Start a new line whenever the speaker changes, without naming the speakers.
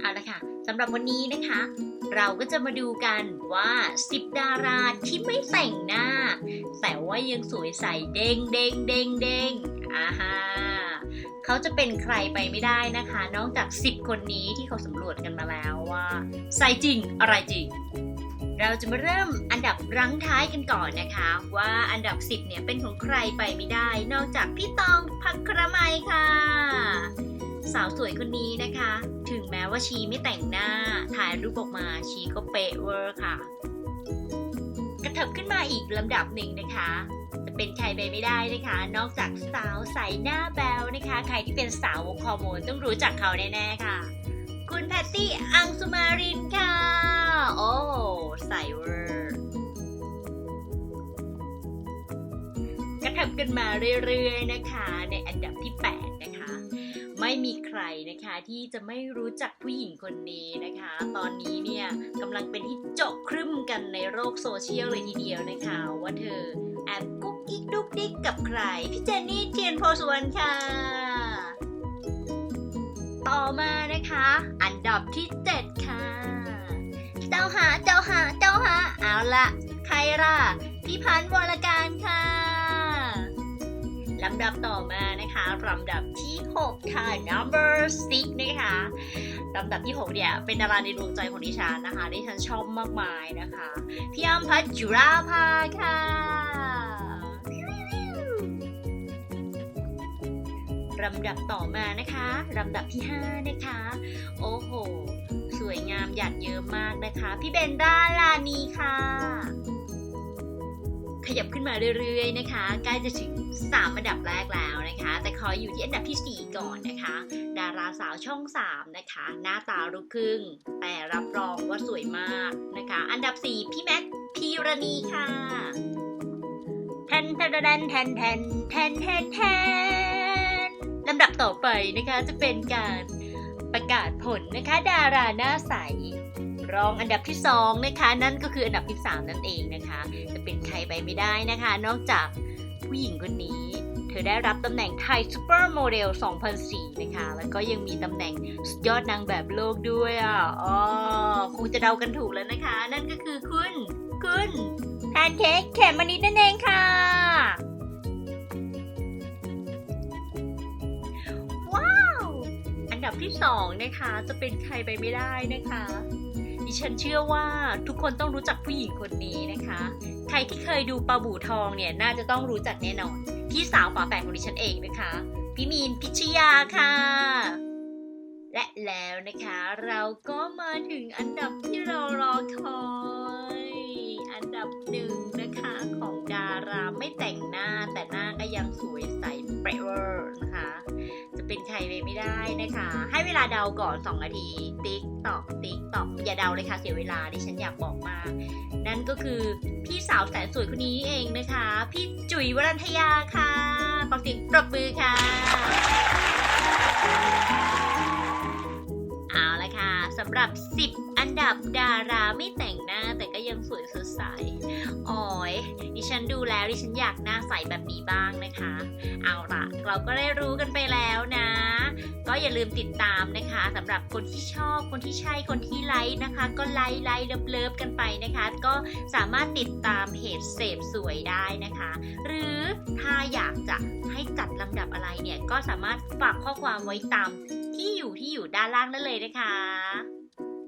เอาละค่ะสำหรับวันนี้นะคะ เราก็จะมาดูกันว่า 10 ดาราที่ไม่แต่งหน้า แต่ว่ายังสวยใสเด้งเด้งเด้งเด้งอ่าฮะเขาจะเป็นใครไปไม่ได้นะคะ นอกจาก 10 คนนี้ที่เขาสำรวจกันมาแล้วว่า ใส่จริงอะไรจริง เราจะมาเริ่มอันดับรั้งท้ายกันก่อนนะคะ ว่าอันดับ 10 เนี่ยเป็นของใครไปไม่ได้ นอกจากพี่ตองพักระไมค่ะ สาวสวยคนนี้นะคะ ว่าชีไม่แต่งหน้า ถ่ายรูปออกมาชีก็เป๊ะเวอร์ค่ะ กระเถิบขึ้นมาอีกลำดับหนึ่งนะคะ จะเป็นใครไปไม่ได้นะคะ นอกจากสาวใสหน้าแบวนะคะ ใครที่เป็นสาวกฮอร์โมนต้องรู้จักเขาแน่ๆค่ะ คุณแพตตี้อังสุมารินค่ะ โอ้ใสเวอร์กระเถิบกันมาเรื่อยๆนะคะ ในอันดับที่ 8 นะคะ ไม่มีใครนะคะที่จะไม่รู้จักผู้หญิงคนนี้นะคะ ตอนนี้เนี่ยกำลังเป็นที่เจาะครึ่มกันในโลกโซเชียลเลยทีเดียวนะคะ ว่าเธอแอบกุ๊กกิ๊กดุกดิกกับใคร พี่เจนนี่เทียนโพสวนค่ะ ต่อมานะคะ อันดับที่ 7 ค่ะ เจ้าหาเจ้าหาเจ้าหาเอาละใครล่ะพี่พันธ์วรการค่ะลำดับต่อมา ลำดับที่ 6 ค่ะ number six นะคะลำดับที่ 6 เนี่ยเป็นดาราในดวงใจของดิฉันนะคะที่ฉันชอบมากมายนะคะพี่อ้ำพัชจุราภาค่ะลำดับต่อมานะคะลำดับที่ 5 นะคะ โอ้โห สวยงามหยาดเยิ้มมากนะคะ พี่เบนด้าลานีค่ะ ขยับขึ้นมาเรื่อยๆนะคะใกล้จะถึง 3 อันดับแรกแล้วนะคะ แต่ขออยู่ที่อันดับที่ 4 ก่อนนะคะ ดาราสาวช่อง 3 นะคะ หน้าตาลูกครึ่ง แต่รับรองว่าสวยมากนะคะ อันดับ 4 พี่แมทพีรณีค่ะแทนแทนแทนแทนแทนแทนแทนลำดับต่อไปนะคะจะเป็นการ ประกาศผลนะคะ ดาราหน้าใส รองอันดับที่2นะคะนั่นก็คืออันดับที่ 3 นั่นเองนะคะ จะเป็นใครไปไม่ได้นะคะ นอกจากผู้หญิงคนนี้ เธอได้รับตำแหน่งไทยซูเปอร์โมเดล 2004 นะคะ แล้วก็ยังมีตำแหน่งสุดยอดนางแบบโลกด้วยอะอ๋อคงจะเดากันถูกแล้วนะคะ นั่นก็คือคุณ คุณแพนเค้กเขมมนิดนั่นเองค่ะ อันที่2นะคะจะเป็นใครไปไม่ได้นะคะดิฉันเชื่อว่าทุกคนต้องรู้จักผู้หญิงคนนี้นะคะ ใครที่เคยดูปลาบู่ทองเนี่ยน่าจะต้องรู้จักแน่นอน พี่สาวฝาแฝดของดิฉันเองนะคะ พี่มีนพิชยาค่ะ และแล้วนะคะเราก็มาถึงอันดับที่เรารอคอย อันดับหนึ่งนะคะของดาราไม่แต่งหน้าแต่หน้าก็ยังสวยใส เป็นใครไม่ได้นะคะ ให้เวลาเดาก่อน 2 นาที ติ๊กตอกติ๊กตอกอย่าเดาเลยค่ะเสียเวลาดิฉันอยากบอกมาก นั่นก็คือพี่สาวแสนสวยคนนี้เองนะคะ พี่จุ๋ยวรัญทยาค่ะปอกเสียงปรบมือค่ะเอาละค่ะสำหรับ 10 อันดับดาราไม่แต่งหน้าแต่ก็ยังสวยสดใสอ๋อยดิฉันดูแล้วดิฉันอยากหน้าใสแบบนี้บ้างนะคะ เอาละเราก็ได้รู้กันไปแล้วนะ ก็อย่าลืมติดตามนะคะสำหรับคนที่ชอบคนที่ใช่คนที่ไลค์นะคะ ก็ไลค์ไลค์เลิฟเลิฟกันไปนะคะ ก็สามารถติดตามเพจเสพสวยได้นะคะ หรือถ้าอยากจะให้จัดลำดับอะไรเนี่ยก็สามารถฝากข้อความไว้ตามที่อยู่ที่อยู่ด้านล่างได้เลยนะคะ